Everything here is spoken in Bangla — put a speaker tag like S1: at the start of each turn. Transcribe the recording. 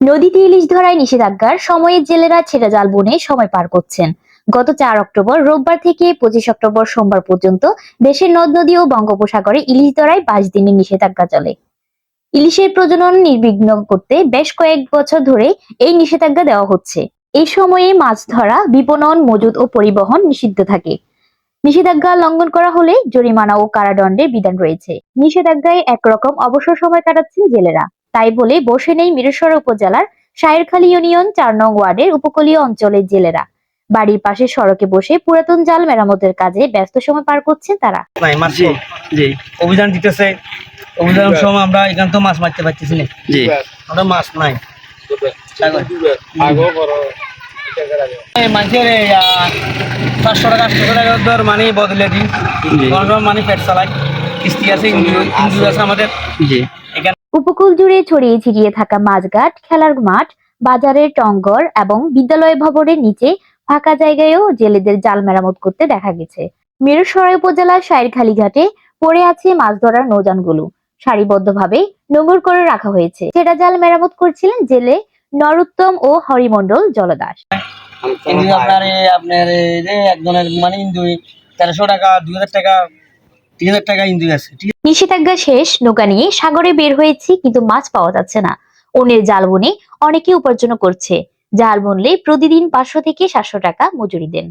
S1: নদীতে ইলিশ ধরায় নিষেধাজ্ঞার সময়ে জেলেরা ছেড়ে জাল বনে সময় পার করছেন। গত চার অক্টোবর রোববার থেকে পঁচিশ অক্টোবর সোমবার পর্যন্ত দেশের নদ, নদী ও বঙ্গোপসাগরে ইলিশ ধরায় বাইশ দিনের নিষেধাজ্ঞা চলে। ইলিশের প্রজনন নির্বিঘ্ন করতে বেশ কয়েক বছর ধরে এই নিষেধাজ্ঞা দেওয়া হচ্ছে। এই সময়ে মাছ ধরা, বিপণন, মজুদ ও পরিবহন নিষিদ্ধ থাকে। নিষেধাজ্ঞা লঙ্ঘন করা হলে জরিমানা ও কারাদণ্ডের বিধান রয়েছে। নিষেধাজ্ঞায় একরকম অবসর সময় কাটাচ্ছেন জেলেরা। তাই বলে বসে নেই মিরেশ্বর উপজেলার শায়েরখালী ইউনিয়ন চার নং ওয়ার্ডের উপকূলীয় অঞ্চলের জেলেরা। বাড়ির পাশে সড়কে বসে পুরাতন জাল মেরামতের কাজে ব্যস্ত সময় পার করছেন তারা।
S2: অভিযান দিতেছে। অভিযানের সময় আমরা এখান তো মাছ মারতে পারতেছি না।
S3: জি।
S2: আমরা মাছ নাই। মানুষের পাঁচশো টাকা আটশো টাকা দর মানি বদলে দিই।
S3: জি।
S2: কোনো সময় মানি পেট চালাই। কিস্তি আছে ইঞ্জুরি ইঞ্জুরি আছে আমাদের। এখানে
S1: উপকূল জুড়ে ছড়িয়ে ছিটিয়ে থাকা মাছঘাট, খেলার মাঠ, বাজারের টঙ্গর এবং বিদ্যালয় ভবনের নিচে ফাঁকা জায়গায়ও জেলেদের জাল মেরামত করতে দেখা গেছে। মিরসরাই উপজেলার শাইরখালী ঘাটে পড়ে আছে মাছ ধরার নৌযানগুলো। সারিবদ্ধভাবে নোংর করে রাখা হয়েছে। সেটা জাল মেরামত করছিলেন জেলে নরোত্তম ও হরিমণ্ডল জলদাস।
S2: আপনার আপনার একজনের মানে তেরোশো টাকা, দুই হাজার টাকা তিন হাজার টাকা আছে আছে?
S1: নিষেধাজ্ঞা শেষ নৌকা নিয়ে সাগরে বের হয়েছি কিন্তু মাছ পাওয়া যাচ্ছে না। অন্যের জাল বুনে অনেকে উপার্জন করছে। জাল বুনলে প্রতিদিন পাঁচশো থেকে সাতশো টাকা মজুরি দেন।